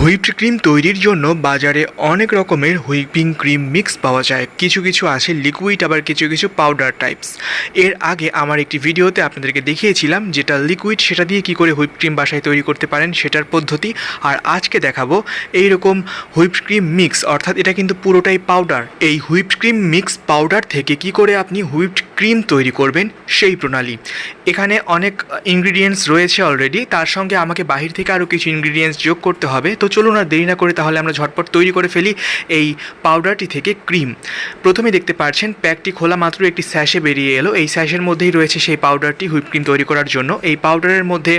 Whipped cream তৈরির জন্য বাজারে অনেক রকমের হুইপিং ক্রিম মিক্স পাওয়া যায়। কিছু কিছু আছে লিকুইড, আবার কিছু কিছু পাউডার টাইপস। এর আগে আমার একটি ভিডিওতে আপনাদেরকে দেখিয়েছিলাম যেটা লিকুইড, সেটা দিয়ে কি করে হুইপ ক্রিম বাসায় তৈরি করতে পারেন সেটার পদ্ধতি। আর আজকে দেখাবো এই রকম হুইপ ক্রিম মিক্স, অর্থাৎ এটা কিন্তু পুরোটাই পাউডার। এই হুইপ ক্রিম মিক্স পাউডার থেকে কি করে আপনি হুইপড ক্রিম তৈরি করবেন সেই প্রণালী। এখানে অনেক ইনগ্রিডিয়েন্টস রয়েছে অলরেডি তার সঙ্গে আমাকে বাহির থেকে আরও কিছু ইনগ্রিডিয়েন্টস যোগ করতে হবে। তো চলুন আর দেরি না করে তাহলে আমরা ঝটপট তৈরি করে ফেলি এই পাউডারটি থেকে ক্রিম প্রথমে দেখতে পাচ্ছেন, প্যাকটি খোলা মাত্র একটি স্যাশে বেরিয়ে এলো। এই স্যাশের মধ্যেই রয়েছে সেই পাউডারটি হুইপ ক্রিম তৈরি করার জন্য। এই পাউডারের মধ্যে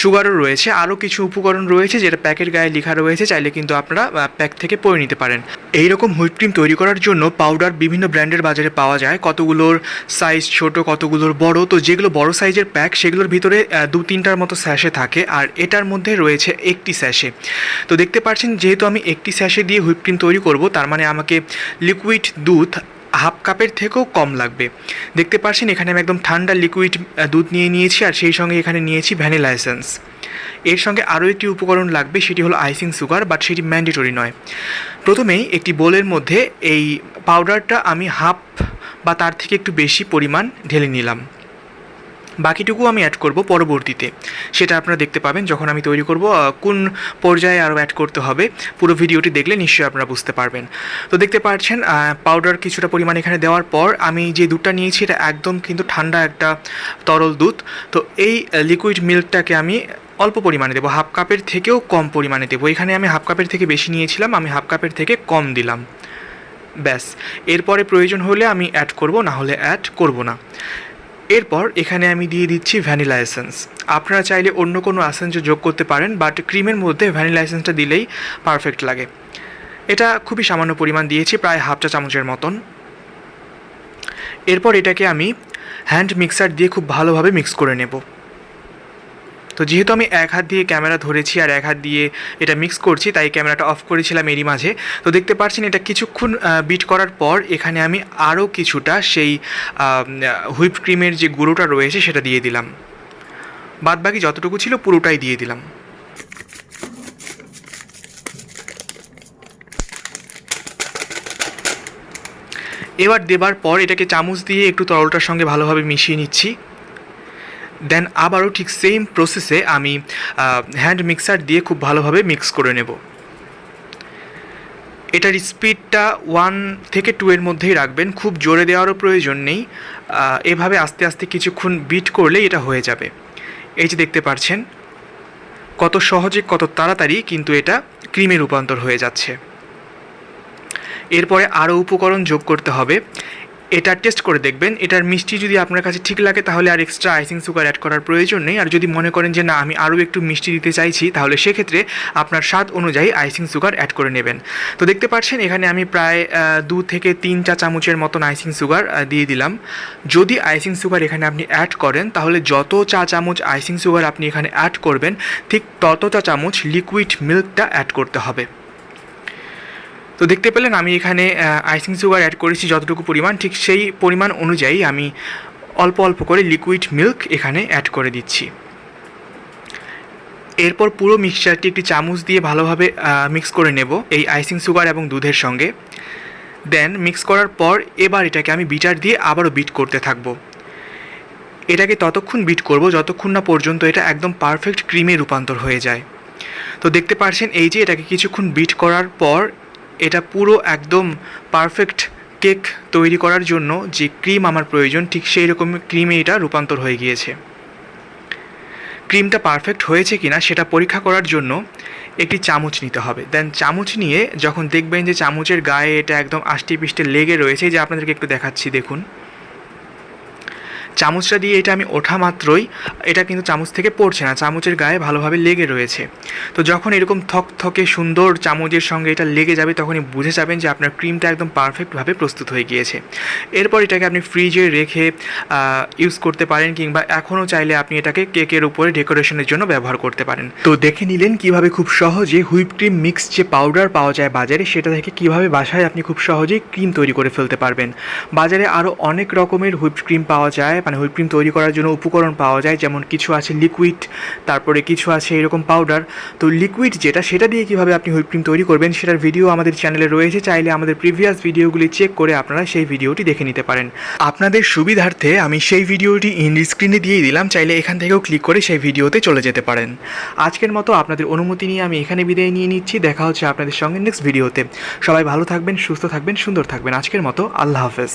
সুগারও রয়েছে। আরও কিছু উপকরণ রয়েছে যেটা প্যাকের গায়ে লেখা রয়েছে। চাইলে কিন্তু আপনারা প্যাক থেকে পরে নিতে পারেন। এই রকম হুইপ ক্রিম তৈরি করার জন্য পাউডার বিভিন্ন ব্র্যান্ডের বাজারে পাওয়া যায়। কতগুলোর সাইজ ছোট, কতগুলোর বড়, তো যেগুলো বড় সাইজের প্যাক সেগুলোর ভিতরে দু তিনটার মতো স্যাশে থাকে আর এটার মধ্যে রয়েছে একটি স্যাশে তো দেখতে পাচ্ছেন, যেহেতু আমি একটি স্যাশে দিয়ে হুইপ ক্রিম তৈরি করব, তার মানে আমাকে লিকুইড দুধ হাফ কাপের থেকেও কম লাগবে। দেখতে পাচ্ছেন, এখানে আমি একদম ঠান্ডা লিকুইড দুধ নিয়ে নিয়েছি আর সেই সঙ্গে এখানে নিয়েছি ভ্যানিলা এসেন্স এর সঙ্গে আরও একটি উপকরণ লাগবে, সেটি হলো আইসিং সুগার বাট সেটি ম্যান্ডেটরি নয়। প্রথমেই একটি বোলের মধ্যে এই পাউডারটা আমি হাফ বা তার থেকে একটু বেশি পরিমাণ ঢেলে নিলাম। বাকিটুকু আমি অ্যাড করব পরবর্তীতে। সেটা আপনারা দেখতে পাবেন যখন আমি তৈরি করব কোন পর্যায়ে আরও অ্যাড করতে হবে। পুরো ভিডিওটি দেখলে নিশ্চয়ই আপনারা বুঝতে পারবেন। তো দেখতে পাচ্ছেন পাউডার কিছুটা পরিমাণ এখানে দেওয়ার পর আমি যে দুধটা নিয়েছি, এটা একদম কিন্তু ঠান্ডা একটা তরল দুধ। তো এই লিকুইড মিল্কটাকে আমি অল্প পরিমাণে দেবো হাফ কাপের থেকেও কম পরিমাণে দেবো। এখানে আমি হাফ কাপের থেকে বেশি নিয়েছিলাম, আমি হাফ কাপের থেকে কম দিলাম। ব্যাস, এরপরে প্রয়োজন হলে আমি অ্যাড করব না হলে অ্যাড করব না। এরপর এখানে আমি দিয়ে দিচ্ছি ভ্যানিলা এসেন্স আপনারা চাইলে অন্য কোনো এসেন্সও যোগ করতে পারেন বাট ক্রিমের মধ্যে ভ্যানিলা এসেন্সটা দিলেই পারফেক্ট লাগে। এটা খুবই সামান্য পরিমাণ দিয়েছি, প্রায় হাফ চা চামচের মতন। এরপর এটাকে আমি হ্যান্ড মিক্সার দিয়ে খুব ভালোভাবে মিক্স করে নেব। তো যেহেতু আমি এক হাত দিয়ে ক্যামেরা ধরেছি আর এক হাত দিয়ে এটা মিক্স করছি, তাই ক্যামেরাটা অফ করেছিলাম এরই মাঝে। তো দেখতে পাচ্ছেন এটা কিছুক্ষণ বিট করার পর এখানে আমি আরও কিছুটা সেই হুইপ ক্রিমের যে গুঁড়োটা রয়েছে সেটা দিয়ে দিলাম। বাদবাকি যতটুকু ছিল পুরোটাই দিয়ে দিলাম। এবার দেবার পর এটাকে চামচ দিয়ে একটু তরলটার সঙ্গে ভালোভাবে মিশিয়ে নিচ্ছি। দেন আবারও ঠিক সেম প্রসেসে আমি হ্যান্ড মিক্সার দিয়ে খুব ভালোভাবে মিক্স করে নেব। এটার স্পিডটা ওয়ান থেকে টু এর মধ্যেই রাখবেন, খুব জোরে দেওয়ারও প্রয়োজন নেই। এভাবে আস্তে আস্তে কিছুক্ষণ বিট করলেই এটা হয়ে যাবে। এই যে দেখতে পাচ্ছেন, কত সহজে, কত তাড়াতাড়ি কিন্তু এটা ক্রিমে রূপান্তর হয়ে যাচ্ছে। এরপরে আরও উপকরণ যোগ করতে হবে। এটা টেস্ট করে দেখবেন। এটার মিষ্টি যদি আপনার কাছে ঠিক লাগে, তাহলে আর এক্সট্রা আইসিং সুগার অ্যাড করার প্রয়োজন নেই। আর যদি মনে করেন যে, না, আমি আরও একটু মিষ্টি দিতে চাইছি তাহলে সেক্ষেত্রে আপনার স্বাদ অনুযায়ী আইসিং সুগার অ্যাড করে নেবেন। তো দেখতে পাচ্ছেন, এখানে আমি প্রায় দু থেকে তিন চা চামচের মতন আইসিং সুগার দিয়ে দিলাম। যদি আইসিং সুগার এখানে আপনি অ্যাড করেন, তাহলে যত চা চামচ আইসিং সুগার আপনি এখানে অ্যাড করবেন, ঠিক তত চা চামচ লিকুইড মিল্কটা অ্যাড করতে হবে। তো দেখতে পেলেন আমি এখানে আইসিং সুগার অ্যাড করেছি যতটুকু পরিমাণ, ঠিক সেই পরিমাণ অনুযায়ী আমি অল্প অল্প করে লিকুইড মিল্ক এখানে অ্যাড করে দিচ্ছি। এরপর পুরো মিক্সচারটি একটি চামচ দিয়ে ভালোভাবে মিক্স করে নেব এই আইসিং সুগার এবং দুধের সঙ্গে। দেন মিক্স করার পর এবার এটাকে আমি বিটার দিয়ে আবারও বিট করতে থাকব। এটাকে ততক্ষণ বিট করব যতক্ষণ না পর্যন্ত এটা একদম পারফেক্ট ক্রিমে রূপান্তর হয়ে যায়। তো দেখতে পারছেন এই যে এটাকে কিছুক্ষণ বিট করার পর এটা পুরো একদম পারফেক্ট কেক তৈরি করার জন্য যে ক্রিম আমার প্রয়োজন, ঠিক সেই রকম ক্রিমে এটা রূপান্তর হয়ে গিয়েছে। ক্রিমটা পারফেক্ট হয়েছে কি না সেটা পরীক্ষা করার জন্য একটি চামচ নিতে হবে। দেন চামচ নিয়ে যখন দেখবেন যে চামচের গায়ে এটা একদম আষ্টে পিষ্টে লেগে রয়েছে যে আপনাদেরকে একটু দেখাচ্ছি, দেখুন। চামচটা দিয়ে এটা আমি ওঠা মাত্রই, এটা কিন্তু চামচ থেকে পড়ছে না, চামচের গায়ে ভালোভাবে লেগে রয়েছে। তো যখন এরকম থক থকে সুন্দর চামচের সঙ্গে এটা লেগে যাবে, তখনই বুঝে যাবেন যে আপনার ক্রিমটা একদম পারফেক্টভাবে প্রস্তুত হয়ে গিয়েছে। এরপর এটাকে আপনি ফ্রিজে রেখে ইউজ করতে পারেন কিংবা এখনও চাইলে আপনি এটাকে কেকের উপরে ডেকোরেশনের জন্য ব্যবহার করতে পারেন। তো দেখে নিলেন কীভাবে খুব সহজে হুইপ ক্রিম মিক্স যে পাউডার পাওয়া যায় বাজারে, সেটা থেকে কীভাবে বাসায় আপনি খুব সহজেই ক্রিম তৈরি করে ফেলতে পারবেন। বাজারে আরও অনেক রকমের হুইপ ক্রিম পাওয়া যায় মানে হুইপ ক্রিম তৈরি করার জন্য উপকরণ পাওয়া যায়, যেমন কিছু আছে লিকুইড তারপরে কিছু আছে এরকম পাউডার তো লিকুইড যেটা, সেটা দিয়ে কীভাবে আপনি হুইপ ক্রিম তৈরি করবেন সেটার ভিডিও আমাদের চ্যানেলে রয়েছে। চাইলে আমাদের প্রিভিয়াস ভিডিওগুলি চেক করে আপনারা সেই ভিডিওটি দেখে নিতে পারেন। আপনাদের সুবিধার্থে আমি সেই ভিডিওটি ইন স্ক্রিনে দিয়ে দিলাম, চাইলে এখান থেকেও ক্লিক করে সেই ভিডিওতে চলে যেতে পারেন। আজকের মতো আপনাদের অনুমতি নিয়ে আমি এখানে বিদায় নিয়ে নিচ্ছি। দেখা হচ্ছে আপনাদের সঙ্গে নেক্সট ভিডিওতে সবাই ভালো থাকবেন, সুস্থ থাকবেন, সুন্দর থাকবেন। আজকের মতো আল্লাহ হাফেজ।